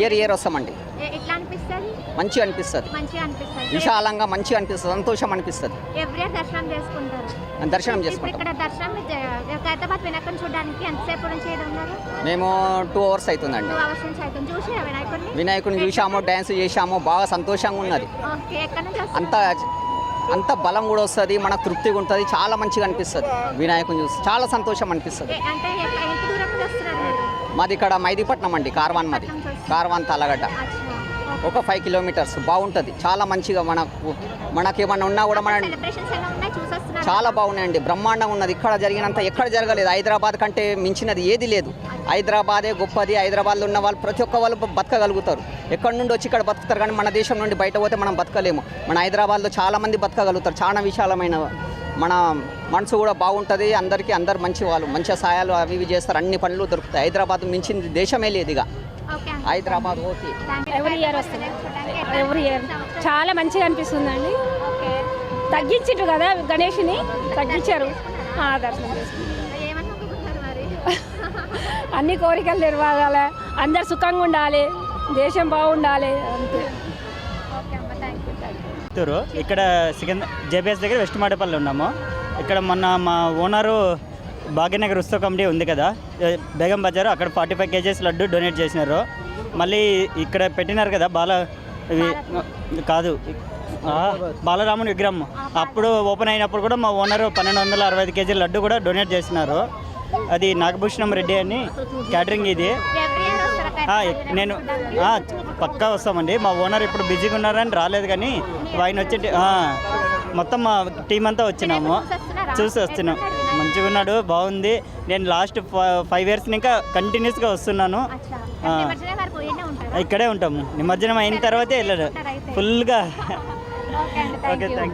Year year వస్తామండి. మంచిగా అనిపిస్తుంది. విశాలంగా మంచిగా అనిపిస్తుంది. సంతోషం అనిపిస్తుంది. దర్శనం చేసుకుంటారు? దర్శనం చేసుకుంటాం. మేము టూ అవర్స్ అవుతుందండి వినాయకుడిని? చూసాము డ్యాన్స్ చేసాము బాగా సంతోషంగా ఉన్నది. అంత? అంత బలం కూడా వస్తుంది మనకు తృప్తిగా ఉంటుంది చాలా మంచిగా అనిపిస్తుంది. వినాయకుని చూసి చాలా సంతోషం అనిపిస్తుంది. మాది ఇక్కడ మైదీపట్నం అండి కార్వాన్ మాది. కార్వాన్ తలగడ్డ. ఒక ఫైవ్ కిలోమీటర్స్ బాగుంటుంది. చాలా మంచిగా మనకు మనకేమన్నా ఉన్నా కూడా మన చాలా బాగున్నాయండి. బ్రహ్మాండంగా ఉన్నది. ఇక్కడ జరిగినంత ఎక్కడ జరగలేదు. హైదరాబాద్ కంటే మించినది ఏది లేదు. హైదరాబాదే గొప్పది. హైదరాబాద్లో ఉన్న వాళ్ళు ప్రతి ఒక్క వాళ్ళు బతకగలుగుతారు. ఎక్కడి నుండి వచ్చి ఇక్కడ బతుకుతారు? కానీ మన దేశం నుండి బయట పోతే మనం బతకలేము. మన హైదరాబాద్లో చాలా మంది బతకగలుగుతారు. చాలా విశాలమైన మన మనసు కూడా బాగుంటుంది. అందరికీ అందరు మంచి వాళ్ళు మంచి సాయాలు అవి ఇవి చేస్తారు. అన్ని పనులు దొరుకుతాయి. హైదరాబాద్ మించింది దేశమే లేదు ఇక. Okay Hyderabad okay. ఎవరి ఇయర్ వస్తుంది. ఎవరి ఇయర్ చాలా మంచిగా అనిపిస్తుందండి. ఓకే తగ్గించిండ్రు కదా గణేష్ని? తగ్గించారు. దర్శనం. అన్ని కోరికలు నెరవేరాలి. అందరు సుఖంగా ఉండాలి. దేశం బాగుండాలి. అంతే. చిత్తూరు ఇక్కడ సికింద్ర జేబీఎస్ దగ్గర వెస్ట్ మాడపల్లి ఉన్నాము. ఇక్కడ మొన్న మా ఓనరు భాగ్యనగర్ ఉత్సవ కమిటీ ఉంది కదా. బేగం బజారు. అక్కడ forty five KGs laddu donate చేసినారు. మళ్ళీ ఇక్కడ పెట్టినారు కదా బాల కాదు. బాలరాముని విగ్రహం. అప్పుడు ఓపెన్ అయినప్పుడు కూడా మా ఓనరు పన్నెండు వందల అరవై ఐదు కేజీల లడ్డు కూడా డొనేట్ చేసినారు. అది నాగభూషణం రెడ్డి అని క్యాటరింగ్ ఇది. నేను పక్కా వస్తామండి. మా ఓనర్ ఇప్పుడు బిజీగా ఉన్నారని రాలేదు కానీ ఆయన వచ్చి మొత్తం మా టీం అంతా వచ్చినాము. చూసి వస్తున్నాం. మంచిగా ఉన్నాడు బాగుంది. నేను లాస్ట్ ఫైవ్ ఇయర్స్ ఇంకా కంటిన్యూస్గా వస్తున్నాను. ఇక్కడే ఉంటాము. నిమజ్జనం అయిన తర్వాతే వెళ్ళాడు ఫుల్గా ఓకే అండి ఓకే థ్యాంక్